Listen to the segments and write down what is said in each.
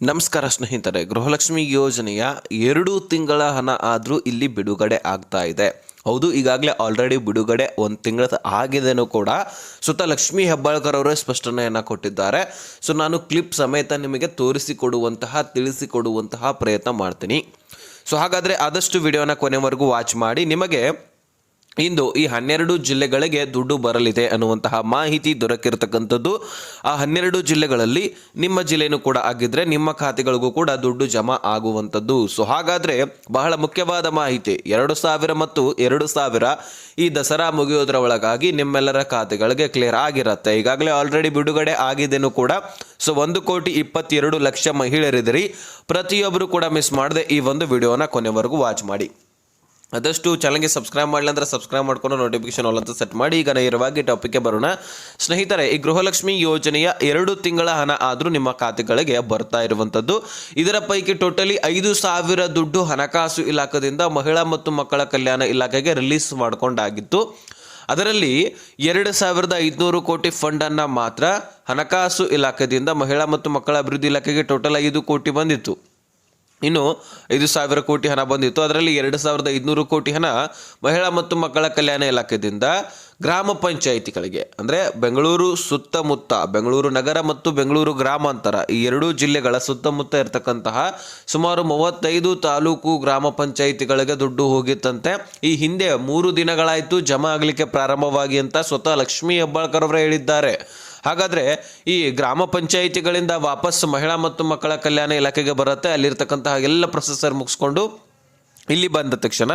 ನಮಸ್ಕಾರ ಸ್ನೇಹಿತರೆ, ಗೃಹಲಕ್ಷ್ಮಿ ಯೋಜನೆಯ ಎರಡು ತಿಂಗಳ ಹಣ ಆದರೂ ಇಲ್ಲಿ ಬಿಡುಗಡೆ ಆಗ್ತಾ ಇದೆ. ಹೌದು, ಈಗಾಗಲೇ ಆಲ್ರೆಡಿ ಬಿಡುಗಡೆ ಒಂದು ತಿಂಗಳ ಆಗಿದೆನೂ ಕೂಡ ಸುತ್ತ ಲಕ್ಷ್ಮಿ ಹೆಬ್ಬಾಳ್ಕರ್ ಅವರೇ ಸ್ಪಷ್ಟನೆಯನ್ನು ಕೊಟ್ಟಿದ್ದಾರೆ. ಸೊ ನಾನು ಕ್ಲಿಪ್ ಸಮೇತ ನಿಮಗೆ ತೋರಿಸಿಕೊಡುವಂತಹ, ತಿಳಿಸಿಕೊಡುವಂತಹ ಪ್ರಯತ್ನ ಮಾಡ್ತೀನಿ. ಸೊ ಹಾಗಾದರೆ ಆದಷ್ಟು ವಿಡಿಯೋನ ಕೊನೆವರೆಗೂ ವಾಚ್ ಮಾಡಿ. ನಿಮಗೆ ಇಂದು ಈ ಹನ್ನೆರಡು ಜಿಲ್ಲೆಗಳಿಗೆ ದುಡ್ಡು ಬರಲಿದೆ ಅನ್ನುವಂತಹ ಮಾಹಿತಿ ದೊರಕಿರ್ತಕ್ಕಂಥದ್ದು. ಆ ಹನ್ನೆರಡು ಜಿಲ್ಲೆಗಳಲ್ಲಿ ನಿಮ್ಮ ಜಿಲ್ಲೆನೂ ಕೂಡ ಆಗಿದ್ರೆ ನಿಮ್ಮ ಖಾತೆಗಳಿಗೂ ಕೂಡ ದುಡ್ಡು ಜಮಾ ಆಗುವಂಥದ್ದು. ಸೊ ಹಾಗಾದ್ರೆ ಬಹಳ ಮುಖ್ಯವಾದ ಮಾಹಿತಿ. ಎರಡು ಸಾವಿರ ಮತ್ತು ಎರಡು ಸಾವಿರ ಈ ದಸರಾ ಮುಗಿಯೋದ್ರ ಒಳಗಾಗಿ ನಿಮ್ಮೆಲ್ಲರ ಖಾತೆಗಳಿಗೆ ಕ್ಲಿಯರ್ ಆಗಿರುತ್ತೆ. ಈಗಾಗಲೇ ಆಲ್ರೆಡಿ ಬಿಡುಗಡೆ ಆಗಿದೆನೂ ಕೂಡ. ಸೊ ಒಂದು ಕೋಟಿ ಇಪ್ಪತ್ತೆರಡು ಲಕ್ಷ ಮಹಿಳೆಯರಿದ್ರಿ ಪ್ರತಿಯೊಬ್ಬರು ಕೂಡ ಮಿಸ್ ಮಾಡದೆ ಈ ಒಂದು ವಿಡಿಯೋನ ಕೊನೆವರೆಗೂ ವಾಚ್ ಮಾಡಿ. ಆದಷ್ಟು ಚಾನಲ್ಗೆ ಸಬ್ಸ್ಕ್ರೈಬ್ ಮಾಡಲಿ ಅಂದ್ರೆ ಸಬ್ಸ್ಕ್ರೈಬ್ ಮಾಡ್ಕೊಂಡು ನೋಟಿಫಿಕೇಶನ್ ಆಲ್ ಅಂತ ಸೆಟ್ ಮಾಡಿ, ಈಗ ನೇರವಾಗಿ ಟಾಪಿಕ್ಗೆ ಬರೋಣ. ಸ್ನೇಹಿತರೆ, ಈ ಗೃಹಲಕ್ಷ್ಮಿ ಯೋಜನೆಯ ಎರಡು ತಿಂಗಳ ಹಣ ಆದರೂ ನಿಮ್ಮ ಖಾತೆಗಳಿಗೆ ಬರ್ತಾ ಇರುವಂಥದ್ದು ಇದರ ಪೈಕಿ ಟೋಟಲಿ ಐದು ಸಾವಿರ ದುಡ್ಡು ಹಣಕಾಸು ಇಲಾಖೆಯಿಂದ ಮಹಿಳಾ ಮತ್ತು ಮಕ್ಕಳ ಕಲ್ಯಾಣ ಇಲಾಖೆಗೆ ರಿಲೀಸ್ ಮಾಡಿಕೊಂಡಾಗಿತ್ತು. ಅದರಲ್ಲಿ ಎರಡು ಸಾವಿರದ ಐದುನೂರು ಕೋಟಿ ಫಂಡನ್ನು ಮಾತ್ರ ಹಣಕಾಸು ಇಲಾಖೆಯಿಂದ ಮಹಿಳಾ ಮತ್ತು ಮಕ್ಕಳ ಅಭಿವೃದ್ಧಿ ಇಲಾಖೆಗೆ ಟೋಟಲ್ ಐದು ಕೋಟಿ ಬಂದಿತ್ತು. ಇನ್ನು ಐದು ಸಾವಿರ ಕೋಟಿ ಹಣ ಬಂದಿತ್ತು. ಅದರಲ್ಲಿ ಎರಡು ಸಾವಿರದ ಐದುನೂರು ಕೋಟಿ ಹಣ ಮಹಿಳಾ ಮತ್ತು ಮಕ್ಕಳ ಕಲ್ಯಾಣ ಇಲಾಖೆಯಿಂದ ಗ್ರಾಮ ಪಂಚಾಯಿತಿಗಳಿಗೆ. ಅಂದರೆ ಬೆಂಗಳೂರು ಸುತ್ತಮುತ್ತ, ಬೆಂಗಳೂರು ನಗರ ಮತ್ತು ಬೆಂಗಳೂರು ಗ್ರಾಮಾಂತರ ಈ ಎರಡೂ ಜಿಲ್ಲೆಗಳ ಸುತ್ತಮುತ್ತ ಇರತಕ್ಕಂತಹ ಸುಮಾರು ಮೂವತ್ತೈದು ತಾಲೂಕು ಗ್ರಾಮ ಪಂಚಾಯಿತಿಗಳಿಗೆ ದುಡ್ಡು ಹೋಗಿತ್ತಂತೆ. ಈ ಹಿಂದೆ ಮೂರು ದಿನಗಳಾಯಿತು ಜಮಾ ಆಗಲಿಕ್ಕೆ ಪ್ರಾರಂಭವಾಗಿ ಅಂತ ಸ್ವತಃ ಲಕ್ಷ್ಮೀ ಹೆಬ್ಬಾಳ್ಕರ್ ಅವರೇ ಹೇಳಿದ್ದಾರೆ. ಹಾಗಾದ್ರೆ ಈ ಗ್ರಾಮ ಪಂಚಾಯಿತಿಗಳಿಂದ ವಾಪಸ್ ಮಹಿಳಾ ಮತ್ತು ಮಕ್ಕಳ ಕಲ್ಯಾಣ ಇಲಾಖೆಗೆ ಬರುತ್ತೆ. ಅಲ್ಲಿರ್ತಕ್ಕಂತಹ ಎಲ್ಲ ಪ್ರೊಸೆಸರ್ ಮುಗಿಸ್ಕೊಂಡು ಇಲ್ಲಿ ಬಂದ ತಕ್ಷಣ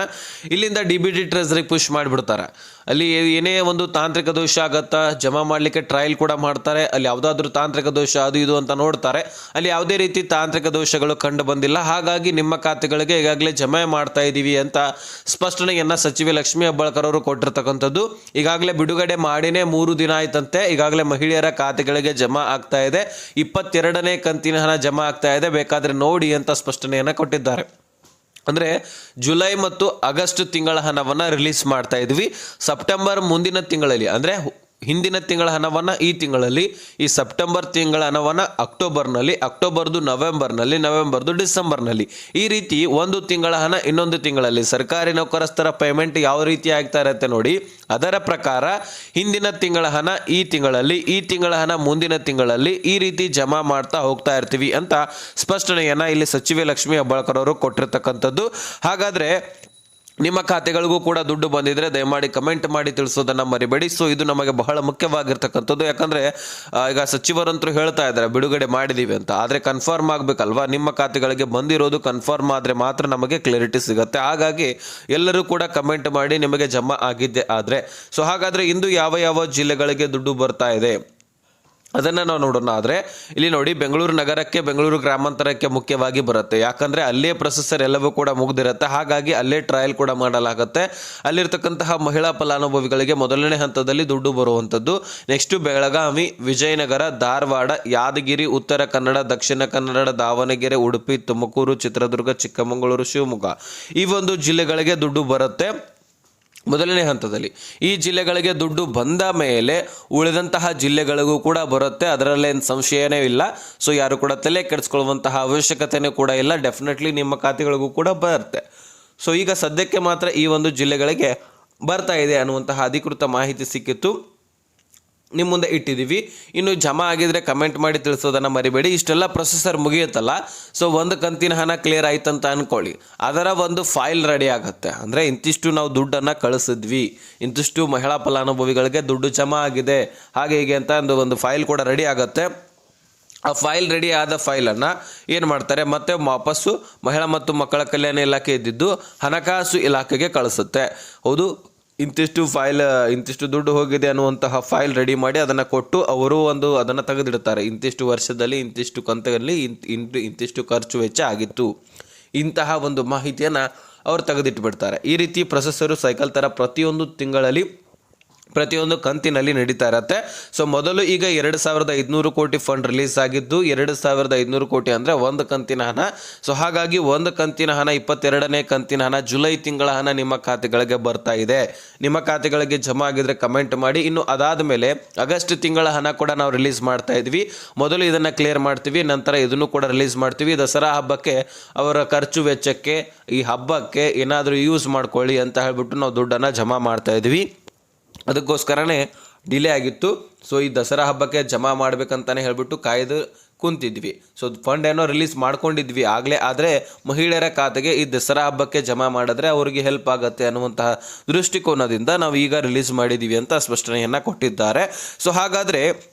ಇಲ್ಲಿಂದ ಡಿ ಬಿ ಡಿ ಟ್ರೆಸರಿಗೆ ಪುಷ್ ಮಾಡಿಬಿಡ್ತಾರೆ. ಅಲ್ಲಿ ಏನೇ ಒಂದು ತಾಂತ್ರಿಕ ದೋಷ ಆಗತ್ತಾ, ಜಮಾ ಮಾಡಲಿಕ್ಕೆ ಟ್ರಯಲ್ ಕೂಡ ಮಾಡ್ತಾರೆ. ಅಲ್ಲಿ ಯಾವುದಾದ್ರೂ ತಾಂತ್ರಿಕ ದೋಷ ಅದು ಇದು ಅಂತ ನೋಡ್ತಾರೆ. ಅಲ್ಲಿ ಯಾವುದೇ ರೀತಿ ತಾಂತ್ರಿಕ ದೋಷಗಳು ಕಂಡು ಬಂದಿಲ್ಲ. ಹಾಗಾಗಿ ನಿಮ್ಮ ಖಾತೆಗಳಿಗೆ ಈಗಾಗಲೇ ಜಮೆ ಮಾಡ್ತಾ ಇದ್ದೀವಿ ಅಂತ ಸ್ಪಷ್ಟನೆಯನ್ನು ಸಚಿವೆ ಲಕ್ಷ್ಮೀ ಹೆಬ್ಬಾಳ್ಕರ್ ಅವರು ಕೊಟ್ಟಿರ್ತಕ್ಕಂಥದ್ದು. ಈಗಾಗಲೇ ಬಿಡುಗಡೆ ಮಾಡಿನೇ ಮೂರು ದಿನ ಆಯ್ತಂತೆ. ಈಗಾಗಲೇ ಮಹಿಳೆಯರ ಖಾತೆಗಳಿಗೆ ಜಮಾ ಆಗ್ತಾ ಇದೆ. ಇಪ್ಪತ್ತೆರಡನೇ ಕಂತಿನ ಹಣ ಜಮಾ ಆಗ್ತಾ ಇದೆ. ಬೇಕಾದರೆ ನೋಡಿ ಅಂತ ಸ್ಪಷ್ಟನೆಯನ್ನು ಕೊಟ್ಟಿದ್ದಾರೆ. ಅಂದರೆ ಜುಲೈ ಮತ್ತು ಆಗಸ್ಟ್ ತಿಂಗಳ ಹಣವನ್ನು ರಿಲೀಸ್ ಮಾಡ್ತಾ ಇದ್ವಿ. ಸೆಪ್ಟೆಂಬರ್ ಮುಂದಿನ ತಿಂಗಳಲ್ಲಿ ಅಂದರೆ ಹಿಂದಿನ ತಿಂಗಳ ಹಣವನ್ನು ಈ ತಿಂಗಳಲ್ಲಿ, ಈ ಸೆಪ್ಟೆಂಬರ್ ತಿಂಗಳ ಹಣವನ್ನು ಅಕ್ಟೋಬರ್ನಲ್ಲಿ, ಅಕ್ಟೋಬರ್ದು ನವೆಂಬರ್ನಲ್ಲಿ, ನವೆಂಬರ್ದು ಡಿಸೆಂಬರ್ನಲ್ಲಿ. ಈ ರೀತಿ ಒಂದು ತಿಂಗಳ ಹಣ ಇನ್ನೊಂದು ತಿಂಗಳಲ್ಲಿ ಸರ್ಕಾರಿ ನೌಕರಸ್ಥರ ಪೇಮೆಂಟ್ ಯಾವ ರೀತಿ ಆಗ್ತಾ ಇರುತ್ತೆ ನೋಡಿ, ಅದರ ಪ್ರಕಾರ ಹಿಂದಿನ ತಿಂಗಳ ಹಣ ಈ ತಿಂಗಳಲ್ಲಿ, ಈ ತಿಂಗಳ ಹಣ ಮುಂದಿನ ತಿಂಗಳಲ್ಲಿ ಈ ರೀತಿ ಜಮಾ ಮಾಡ್ತಾ ಹೋಗ್ತಾ ಇರ್ತೀವಿ ಅಂತ ಸ್ಪಷ್ಟನೆಯನ್ನು ಇಲ್ಲಿ ಸಚಿವೆ ಲಕ್ಷ್ಮಿ ಹೆಬ್ಬಾಳ್ಕರ್ ಅವರು ಕೊಟ್ಟಿರ್ತಕ್ಕಂಥದ್ದು. ಹಾಗಾದರೆ ನಿಮ್ಮ ಖಾತೆಗಳಿಗೂ ಕೂಡ ದುಡ್ಡು ಬಂದಿದ್ರೆ ದಯಮಾಡಿ ಕಮೆಂಟ್ ಮಾಡಿ ತಿಳಿಸೋದನ್ನ ಮರಿಬೇಡಿ. ಸೊ ಇದು ನಮಗೆ ಬಹಳ ಮುಖ್ಯವಾಗಿರ್ತಕ್ಕಂಥದ್ದು. ಯಾಕಂದ್ರೆ ಈಗ ಸಚಿವರಂತರೂ ಹೇಳ್ತಾ ಇದ್ದಾರೆ, ಬಿಡುಗಡೆ ಮಾಡಿದೀವಿ ಅಂತ. ಆದರೆ ಕನ್ಫರ್ಮ್ ಆಗಬೇಕಲ್ವಾ? ನಿಮ್ಮ ಖಾತೆಗಳಿಗೆ ಬಂದಿರೋದು ಕನ್ಫರ್ಮ್ ಆದರೆ ಮಾತ್ರ ನಮಗೆ ಕ್ಲಾರಿಟಿ ಸಿಗುತ್ತೆ. ಹಾಗಾಗಿ ಎಲ್ಲರೂ ಕೂಡ ಕಮೆಂಟ್ ಮಾಡಿ ನಿಮಗೆ ಜಮಾ ಆಗಿದ್ದೆ ಆದರೆ. ಸೊ ಹಾಗಾದ್ರೆ ಇಂದು ಯಾವ ಯಾವ ಜಿಲ್ಲೆಗಳಿಗೆ ದುಡ್ಡು ಬರ್ತಾ ಇದೆ? ಅದನ್ನು ನಾವು ನೋಡೋಣ. ಆದರೆ ಇಲ್ಲಿ ನೋಡಿ ಬೆಂಗಳೂರು ನಗರಕ್ಕೆ, ಬೆಂಗಳೂರು ಗ್ರಾಮಾಂತರಕ್ಕೆ ಮುಖ್ಯವಾಗಿ ಬರುತ್ತೆ. ಯಾಕಂದರೆ ಅಲ್ಲೇ ಪ್ರೊಸೆಸರ್ ಎಲ್ಲವೂ ಕೂಡ ಮುಗಿದಿರುತ್ತೆ. ಹಾಗಾಗಿ ಅಲ್ಲೇ ಟ್ರಯಲ್ ಕೂಡ ಮಾಡಲಾಗುತ್ತೆ. ಅಲ್ಲಿರ್ತಕ್ಕಂತಹ ಮಹಿಳಾ ಫಲಾನುಭವಿಗಳಿಗೆ ಮೊದಲನೇ ಹಂತದಲ್ಲಿ ದುಡ್ಡು ಬರುವಂಥದ್ದು. ನೆಕ್ಸ್ಟು ಬೆಳಗಾವಿ, ವಿಜಯನಗರ, ಧಾರವಾಡ, ಯಾದಗಿರಿ, ಉತ್ತರ ಕನ್ನಡ, ದಕ್ಷಿಣ ಕನ್ನಡ, ದಾವಣಗೆರೆ, ಉಡುಪಿ, ತುಮಕೂರು, ಚಿತ್ರದುರ್ಗ, ಚಿಕ್ಕಮಗಳೂರು, ಶಿವಮೊಗ್ಗ ಈ ಒಂದು ಜಿಲ್ಲೆಗಳಿಗೆ ದುಡ್ಡು ಬರುತ್ತೆ. ಮೊದಲನೇ ಹಂತದಲ್ಲಿ ಈ ಜಿಲ್ಲೆಗಳಿಗೆ ದುಡ್ಡು ಬಂದ ಮೇಲೆ ಉಳಿದಂತಹ ಜಿಲ್ಲೆಗಳಿಗೂ ಕೂಡ ಬರುತ್ತೆ. ಅದರಲ್ಲೇನು ಸಂಶಯನೇ ಇಲ್ಲ. ಸೊ ಯಾರು ಕೂಡ ತಲೆ ಕೆಡಿಸ್ಕೊಳ್ಳುವಂತಹ ಅವಶ್ಯಕತೆಯೂ ಕೂಡ ಇಲ್ಲ. ಡೆಫಿನೆಟ್ಲಿ ನಿಮ್ಮ ಖಾತೆಗಳಿಗೂ ಕೂಡ ಬರುತ್ತೆ. ಸೊ ಈಗ ಸದ್ಯಕ್ಕೆ ಮಾತ್ರ ಈ ಒಂದು ಜಿಲ್ಲೆಗಳಿಗೆ ಬರ್ತಾ ಇದೆ ಅನ್ನುವಂತಹ ಅಧಿಕೃತ ಮಾಹಿತಿ ಸಿಕ್ಕಿತ್ತು. ನಿಮ್ಮ ಮುಂದೆ ಇಟ್ಟಿದ್ದೀವಿ ಇನ್ನು ಜಮಾ ಆಗಿದ್ರೆ ಕಮೆಂಟ್ ಮಾಡಿ ತಿಳಿಸೋದನ್ನು ಮರಿಬೇಡಿ. ಇಷ್ಟೆಲ್ಲ ಪ್ರೊಸೆಸರ್ ಮುಗಿಯುತ್ತಲ್ಲ? ಸೊ ಒಂದು ಕಂತಿನ ಹಣ ಕ್ಲಿಯರ್ ಆಯ್ತಂತ ಅಂದ್ಕೊಳ್ಳಿ ಅದರ ಒಂದು ಫೈಲ್ ರೆಡಿ ಆಗುತ್ತೆ. ಅಂದರೆ ಇಂತಿಷ್ಟು ನಾವು ದುಡ್ಡನ್ನು ಕಳಿಸಿದ್ವಿ. ಇಂತಿಷ್ಟು ಮಹಿಳಾ ಫಲಾನುಭವಿಗಳಿಗೆ ದುಡ್ಡು ಜಮಾ ಆಗಿದೆ. ಹಾಗೆ ಹೀಗೆ ಅಂತ ಒಂದು ಒಂದು ಫೈಲ್ ಕೂಡ ರೆಡಿ ಆಗುತ್ತೆ. ಆ ಫೈಲ್ ರೆಡಿ ಆದ ಫೈಲನ್ನು ಏನು ಮಾಡ್ತಾರೆ? ಮತ್ತೆ ವಾಪಸ್ಸು ಮಹಿಳಾ ಮತ್ತು ಮಕ್ಕಳ ಕಲ್ಯಾಣ ಇಲಾಖೆ ಇದ್ದಿದ್ದು ಹಣಕಾಸು ಇಲಾಖೆಗೆ ಕಳಿಸುತ್ತೆ. ಹೌದು ಇಂತಿಷ್ಟು ಫೈಲ್ ಇಂತಿಷ್ಟು ದುಡ್ಡು ಹೋಗಿದೆ ಅನ್ನುವಂತಹ ಫೈಲ್ ರೆಡಿ ಮಾಡಿ ಅದನ್ನು ಕೊಟ್ಟು ಅವರು ಒಂದು ಅದನ್ನು ತೆಗೆದಿಡ್ತಾರೆ. ಇಂತಿಷ್ಟು ವರ್ಷದಲ್ಲಿ, ಇಂತಿಷ್ಟು ಕಂತಲ್ಲಿ ಇಂತ್ ಇಂತ್ ಇಂತಿಷ್ಟು ಖರ್ಚು ವೆಚ್ಚ ಆಗಿತ್ತು. ಇಂತಹ ಒಂದು ಮಾಹಿತಿಯನ್ನು ಅವರು ತೆಗೆದಿಟ್ಟು ಬಿಡ್ತಾರೆ ಈ ರೀತಿ ಪ್ರೊಸೆಸರು ಸೈಕಲ್ ಥರ ಪ್ರತಿಯೊಂದು ತಿಂಗಳಲ್ಲಿ ಪ್ರತಿಯೊಂದು ಕಂತಿನಲ್ಲಿ ನಡೀತಾ ಇರತ್ತೆ ಸೊ ಮೊದಲು ಈಗ ಎರಡು ಸಾವಿರದ ಐದುನೂರು ಕೋಟಿ ಫಂಡ್ ರಿಲೀಸ್ ಆಗಿದ್ದು, ಎರಡು ಸಾವಿರದ ಐದುನೂರು ಕೋಟಿ ಅಂದರೆ ಒಂದು ಕಂತಿನ ಹಣ. ಸೊ ಹಾಗಾಗಿ ಒಂದು ಕಂತಿನ ಹಣ, ಇಪ್ಪತ್ತೆರಡನೇ ಕಂತಿನ ಹಣ ಜುಲೈ ತಿಂಗಳ ಹಣ ನಿಮ್ಮ ಖಾತೆಗಳಿಗೆ ಬರ್ತಾ ಇದೆ. ನಿಮ್ಮ ಖಾತೆಗಳಿಗೆ ಜಮಾ ಆಗಿದ್ರೆ ಕಮೆಂಟ್ ಮಾಡಿ. ಇನ್ನು ಅದಾದ ಮೇಲೆ ಆಗಸ್ಟ್ ತಿಂಗಳ ಹಣ ಕೂಡ ನಾವು ರಿಲೀಸ್ ಮಾಡ್ತಾ ಇದ್ವಿ. ಮೊದಲು ಇದನ್ನು ಕ್ಲಿಯರ್ ಮಾಡ್ತೀವಿ, ನಂತರ ಇದನ್ನು ಕೂಡ ರಿಲೀಸ್ ಮಾಡ್ತೀವಿ. ದಸರಾ ಹಬ್ಬಕ್ಕೆ, ಅವರ ಖರ್ಚು ವೆಚ್ಚಕ್ಕೆ, ಈ ಹಬ್ಬಕ್ಕೆ ಏನಾದರೂ ಯೂಸ್ ಮಾಡ್ಕೊಳ್ಳಿ ಅಂತ ಹೇಳ್ಬಿಟ್ಟು ನಾವು ದುಡ್ಡನ್ನು ಜಮಾ ಮಾಡ್ತಾ ಇದ್ವಿ. ಅದಕ್ಕೋಸ್ಕರನೇ ಡಿಲೇ ಆಗಿತ್ತು. ಸೊ ಈ ದಸರಾ ಹಬ್ಬಕ್ಕೆ ಜಮಾ ಮಾಡಬೇಕಂತಲೇ ಹೇಳ್ಬಿಟ್ಟು ಕಾಯ್ದು ಕುಂತಿದ್ವಿ. ಸೊ ಫಂಡ್ ಏನೋ ರಿಲೀಸ್ ಮಾಡ್ಕೊಂಡಿದ್ವಿ ಆಗಲೇ. ಆದರೆ, ಮಹಿಳೆಯರ ಖಾತೆಗೆ ಈ ದಸರಾ ಹಬ್ಬಕ್ಕೆ ಜಮಾ ಮಾಡಿದ್ರೆ ಅವರಿಗೆ ಹೆಲ್ಪ್ ಆಗುತ್ತೆ ಅನ್ನುವಂತಹ ದೃಷ್ಟಿಕೋನದಿಂದ ನಾವು ಈಗ ರಿಲೀಸ್ ಮಾಡಿದ್ದೀವಿ ಅಂತ ಸ್ಪಷ್ಟನೆಯನ್ನು ಕೊಟ್ಟಿದ್ದಾರೆ. ಸೊ ಹಾಗಾದರೆ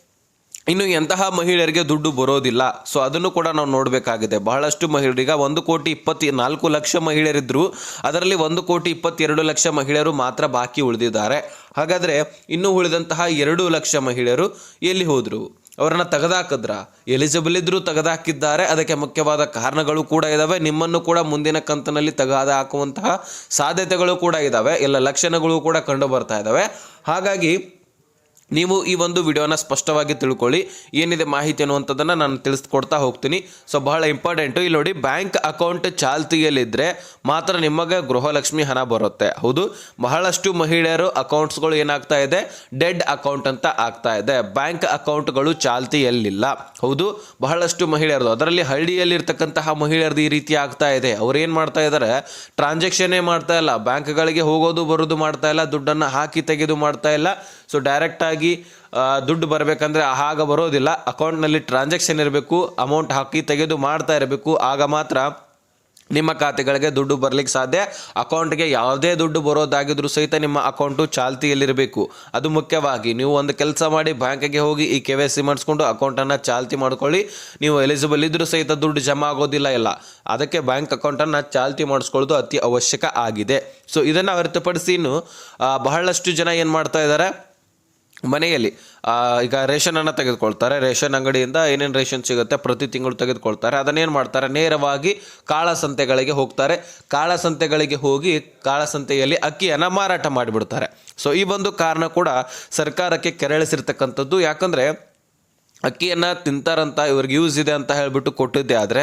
ಇನ್ನು ಎಂತಹ ಮಹಿಳೆಯರಿಗೆ ದುಡ್ಡು ಬರೋದಿಲ್ಲ. ಸೊ ಅದನ್ನು ಕೂಡ ನಾವು ನೋಡಬೇಕಾಗಿದೆ. ಬಹಳಷ್ಟು ಮಹಿಳೆಯರಿಗೆ ಒಂದು ಕೋಟಿ ಇಪ್ಪತ್ತಿ ನಾಲ್ಕು ಲಕ್ಷ ಮಹಿಳೆಯರಿದ್ದರು ಅದರಲ್ಲಿ ಒಂದು ಕೋಟಿ ಇಪ್ಪತ್ತೆರಡು ಲಕ್ಷ ಮಹಿಳೆಯರು ಮಾತ್ರ ಬಾಕಿ ಉಳಿದಿದ್ದಾರೆ. ಹಾಗಾದರೆ ಇನ್ನೂ ಉಳಿದಂತಹ ಎರಡು ಲಕ್ಷ ಮಹಿಳೆಯರು ಎಲ್ಲಿ ಹೋದರು? ಅವರನ್ನು ತೆಗೆದಾಕಿದ್ರ? ಎಲಿಜಿಬಲ್ ಇದ್ದರೂ ತೆಗೆದಾಕಿದ್ದಾರೆ. ಅದಕ್ಕೆ ಮುಖ್ಯವಾದ ಕಾರಣಗಳು ಕೂಡ ಇದ್ದಾವೆ ನಿಮ್ಮನ್ನು ಕೂಡ ಮುಂದಿನ ಕಂತಿನಲ್ಲಿ ತೆಗೆದ ಹಾಕುವಂತಹ ಸಾಧ್ಯತೆಗಳು ಕೂಡ ಇದ್ದಾವೆ ಎಲ್ಲ ಲಕ್ಷಣಗಳು ಕೂಡ ಕಂಡು ಬರ್ತಾ ಇದ್ದಾವೆ ಹಾಗಾಗಿ ನೀವು ಈ ಒಂದು ವಿಡಿಯೋನ ಸ್ಪಷ್ಟವಾಗಿ ತಿಳ್ಕೊಳ್ಳಿ. ಏನಿದೆ ಮಾಹಿತಿ ಅನ್ನುವಂಥದ್ದನ್ನು ನಾನು ತಿಳಿಸ್ಕೊಡ್ತಾ ಹೋಗ್ತೀನಿ. ಸೊ ಬಹಳ ಇಂಪಾರ್ಟೆಂಟು ಇಲ್ಲಿ ನೋಡಿ ಬ್ಯಾಂಕ್ ಅಕೌಂಟ್ ಚಾಲ್ತಿಯಲ್ಲಿದ್ದರೆ ಮಾತ್ರ ನಿಮಗೆ ಗೃಹಲಕ್ಷ್ಮಿ ಹಣ ಬರುತ್ತೆ. ಹೌದು, ಬಹಳಷ್ಟು ಮಹಿಳೆಯರು ಅಕೌಂಟ್ಸ್ಗಳು ಏನಾಗ್ತಾ ಇದೆ? ಡೆಡ್ ಅಕೌಂಟ್ ಅಂತ ಆಗ್ತಾ ಇದೆ. ಬ್ಯಾಂಕ್ ಅಕೌಂಟ್ಗಳು ಚಾಲ್ತಿಯಲ್ಲಿಲ್ಲ. ಹೌದು, ಬಹಳಷ್ಟು ಮಹಿಳೆಯರದು. ಅದರಲ್ಲಿ ಹಳ್ಳಿಯಲ್ಲಿರ್ತಕ್ಕಂತಹ ಮಹಿಳೆಯರದು ಈ ರೀತಿ ಆಗ್ತಾ ಇದೆ. ಅವ್ರೇನು ಮಾಡ್ತಾ ಇದ್ದಾರೆ ಟ್ರಾನ್ಸಾಕ್ಷನ್ನೇ ಮಾಡ್ತಾ ಇಲ್ಲ. ಬ್ಯಾಂಕ್ಗಳಿಗೆ ಹೋಗೋದು, ಬರೋದು ಮಾಡ್ತಾ ಇಲ್ಲ. ದುಡ್ಡನ್ನು ಹಾಕಿ ತೆಗೆದು ಮಾಡ್ತಾ ಇಲ್ಲ. ಸೊ ಡೈರೆಕ್ಟಾಗಿ ದುಡ್ಡು ಬರಬೇಕಂದ್ರೆ ಆಗ ಬರೋದಿಲ್ಲ. ಅಕೌಂಟ್ನಲ್ಲಿ ಟ್ರಾನ್ಸಾಕ್ಷನ್ ಇರಬೇಕು ಅಮೌಂಟ್ ಹಾಕಿ ತೆಗೆದು ಮಾಡ್ತಾ ಇರಬೇಕು. ಆಗ ಮಾತ್ರ ನಿಮ್ಮ ಖಾತೆಗಳಿಗೆ ದುಡ್ಡು ಬರಲಿಕ್ಕೆ ಸಾಧ್ಯ. ಅಕೌಂಟ್ಗೆ ಯಾವುದೇ ದುಡ್ಡು ಬರೋದಾಗಿದ್ರೂ ಸಹಿತ ನಿಮ್ಮ ಅಕೌಂಟು ಚಾಲ್ತಿಯಲ್ಲಿರಬೇಕು. ಅದು ಮುಖ್ಯವಾಗಿ ನೀವು ಒಂದು ಕೆಲಸ ಮಾಡಿ ಬ್ಯಾಂಕಿಗೆ ಹೋಗಿ ಈ ಕೆ ವೈ ಸಿ ಮಾಡಿಸ್ಕೊಂಡು ಅಕೌಂಟನ್ನು ಚಾಲ್ತಿ ಮಾಡ್ಕೊಳ್ಳಿ. ನೀವು ಎಲಿಜಿಬಲ್ ಇದ್ದರೂ ಸಹಿತ ದುಡ್ಡು ಜಮಾ ಆಗೋದಿಲ್ಲ ಇಲ್ಲ ಅದಕ್ಕೆ ಬ್ಯಾಂಕ್ ಅಕೌಂಟನ್ನು ಚಾಲ್ತಿ ಮಾಡಿಸ್ಕೊಳ್ಳೋದು ಅತಿ ಅವಶ್ಯಕ ಆಗಿದೆ. ಸೊ ಇದನ್ನು ಹೊರತುಪಡಿಸಿ ಇನ್ನು ಬಹಳಷ್ಟು ಜನ ಏನು ಮಾಡ್ತಾ ಇದ್ದಾರೆ? ಮನೆಯಲ್ಲಿ. ಈಗ ರೇಷನನ್ನು ತೆಗೆದುಕೊಳ್ತಾರೆ. ರೇಷನ್ ಅಂಗಡಿಯಿಂದ ಏನೇನು ರೇಷನ್ ಸಿಗುತ್ತೆ ಪ್ರತಿ ತಿಂಗಳು ತೆಗೆದುಕೊಳ್ತಾರೆ. ಅದನ್ನೇನು ಮಾಡ್ತಾರೆ? ನೇರವಾಗಿ ಕಾಳಸಂತೆಗಳಿಗೆ ಹೋಗ್ತಾರೆ. ಕಾಳಸಂತೆಗಳಿಗೆ ಹೋಗಿ ಕಾಳಸಂತೆಯಲ್ಲಿ ಅಕ್ಕಿಯನ್ನು ಮಾರಾಟ ಮಾಡಿಬಿಡ್ತಾರೆ. ಸೊ ಈ ಒಂದು ಕಾರಣ ಕೂಡ ಸರ್ಕಾರಕ್ಕೆ ಕೆರಳಿಸಿರ್ತಕ್ಕಂಥದ್ದು. ಯಾಕಂದರೆ ಅಕ್ಕಿಯನ್ನು ತಿಂತಾರಂತ, ಇವ್ರಿಗೆ ಯೂಸ್ ಇದೆ ಅಂತ ಹೇಳಿಬಿಟ್ಟು ಕೊಟ್ಟಿದ್ದೆ. ಆದರೆ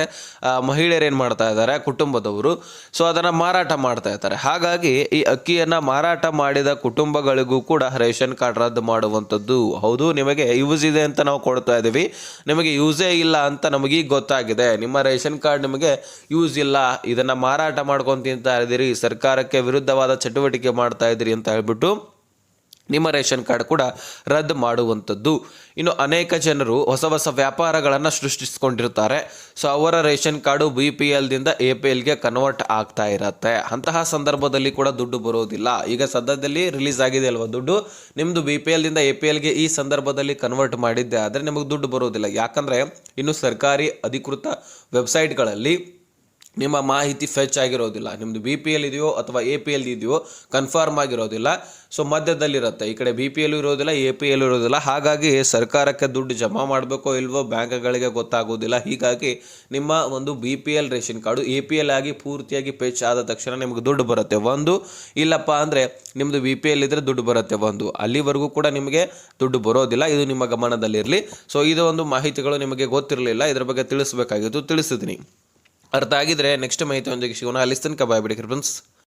ಮಹಿಳೆಯರು ಏನು ಮಾಡ್ತಾ ಇದ್ದಾರೆ? ಕುಟುಂಬದವರು. ಸೊ ಅದನ್ನು ಮಾರಾಟ ಮಾಡ್ತಾ ಇದ್ದಾರೆ. ಹಾಗಾಗಿ, ಈ ಅಕ್ಕಿಯನ್ನು ಮಾರಾಟ ಮಾಡಿದ ಕುಟುಂಬಗಳಿಗೂ ಕೂಡ ರೇಷನ್ ಕಾರ್ಡ್ ರದ್ದು ಮಾಡುವಂಥದ್ದು ಹೌದು. ನಿಮಗೆ ಯೂಸ್ ಇದೆ ಅಂತ ನಾವು ಕೊಡ್ತಾ ಇದ್ದೀವಿ. ನಿಮಗೆ ಯೂಸೇ ಇಲ್ಲ ಅಂತ ನಮಗೀಗ ಗೊತ್ತಾಗಿದೆ. ನಿಮ್ಮ ರೇಷನ್ ಕಾರ್ಡ್ ನಿಮಗೆ ಯೂಸ್ ಇಲ್ಲ. ಇದನ್ನು ಮಾರಾಟ ಮಾಡ್ಕೊಂಡು ತಿಂತಾ ಇದ್ದೀರಿ. ಸರ್ಕಾರಕ್ಕೆ ವಿರುದ್ಧವಾದ ಚಟುವಟಿಕೆ ಮಾಡ್ತಾ ಇದ್ದೀರಿ ಅಂತ ಹೇಳ್ಬಿಟ್ಟು ನಿಮ್ಮ ರೇಷನ್ ಕಾರ್ಡ್ ಕೂಡ ರದ್ದು ಮಾಡುವಂಥದ್ದು. ಇನ್ನು ಅನೇಕ ಜನರು ಹೊಸ ಹೊಸ ವ್ಯಾಪಾರಗಳನ್ನು ಸೃಷ್ಟಿಸ್ಕೊಂಡಿರ್ತಾರೆ ಸೊ, ಅವರ ರೇಷನ್ ಕಾರ್ಡು ಬಿ ಪಿ ಎಲ್ದಿಂದ ಎ ಪಿ ಎಲ್ಗೆ ಕನ್ವರ್ಟ್ ಆಗ್ತಾ ಇರತ್ತೆ. ಅಂತಹ ಸಂದರ್ಭದಲ್ಲಿ ಕೂಡ ದುಡ್ಡು ಬರೋದಿಲ್ಲ. ಈಗ ಸದ್ಯದಲ್ಲಿ ರಿಲೀಸ್ ಆಗಿದೆ ಅಲ್ವಾ ದುಡ್ಡು? ನಿಮ್ಮದು ಬಿ ಪಿ ಎಲ್ದಿಂದ ಎ ಪಿ ಎಲ್ಗೆ ಈ ಸಂದರ್ಭದಲ್ಲಿ ಕನ್ವರ್ಟ್ ಮಾಡಿದ್ದೆ ಆದರೆ ನಿಮಗೆ ದುಡ್ಡು ಬರೋದಿಲ್ಲ. ಯಾಕಂದರೆ ಇನ್ನು ಸರ್ಕಾರಿ ಅಧಿಕೃತ ವೆಬ್ಸೈಟ್ಗಳಲ್ಲಿ ನಿಮ್ಮ ಮಾಹಿತಿ ಫೆಚ್ ಆಗಿರೋದಿಲ್ಲ. ನಿಮ್ಮದು ಬಿ ಪಿ ಎಲ್ ಇದೆಯೋ ಅಥವಾ ಎ ಪಿ ಎಲ್ ಇದೆಯೋ ಕನ್ಫರ್ಮ್ ಆಗಿರೋದಿಲ್ಲ. ಸೊ ಮಧ್ಯದಲ್ಲಿರುತ್ತೆ. ಈ ಕಡೆ ಬಿ ಪಿ ಎಲ್ ಇರೋದಿಲ್ಲ ಎ ಪಿ ಎಲ್ ಇರೋದಿಲ್ಲ. ಹಾಗಾಗಿ ಸರ್ಕಾರಕ್ಕೆ ದುಡ್ಡು ಜಮಾ ಮಾಡಬೇಕೋ ಇಲ್ವೋ ಬ್ಯಾಂಕ್ಗಳಿಗೆ ಗೊತ್ತಾಗೋದಿಲ್ಲ. ಹೀಗಾಗಿ ನಿಮ್ಮ ಒಂದು B P L ration card A P L ಆಗಿ ಪೂರ್ತಿಯಾಗಿ ಪೆಚ್ ಆದ ತಕ್ಷಣ ನಿಮಗೆ ದುಡ್ಡು ಬರುತ್ತೆ. ಒಂದು, ಇಲ್ಲಪ್ಪ ಅಂದರೆ ನಿಮ್ಮದು ಬಿ ಪಿ ಎಲ್ ಇದ್ದರೆ ದುಡ್ಡು ಬರುತ್ತೆ. ಒಂದು, ಅಲ್ಲಿವರೆಗೂ ಕೂಡ ನಿಮಗೆ ದುಡ್ಡು ಬರೋದಿಲ್ಲ. ಇದು ನಿಮ್ಮ ಗಮನದಲ್ಲಿರಲಿ. ಸೊ ಇದು ಒಂದು ಮಾಹಿತಿಗಳು ನಿಮಗೆ ಗೊತ್ತಿರಲಿಲ್ಲ. ಇದರ ಬಗ್ಗೆ ತಿಳಿಸಬೇಕಾಗಿತ್ತು. ತಿಳಿಸಿದ್ದೀನಿ ಅರ್ಥ ಆಗಿದ್ರೆ ನೆಕ್ಸ್ಟ್ ಮಾಹಿತಿಯೊಂದಿಗೆ ಸಿಗೋಣ. ಅಲ್ಲಿ ತನಕ ಬಾಯ್ ಬಿಡಿ ಫ್ರೆಂಡ್ಸ್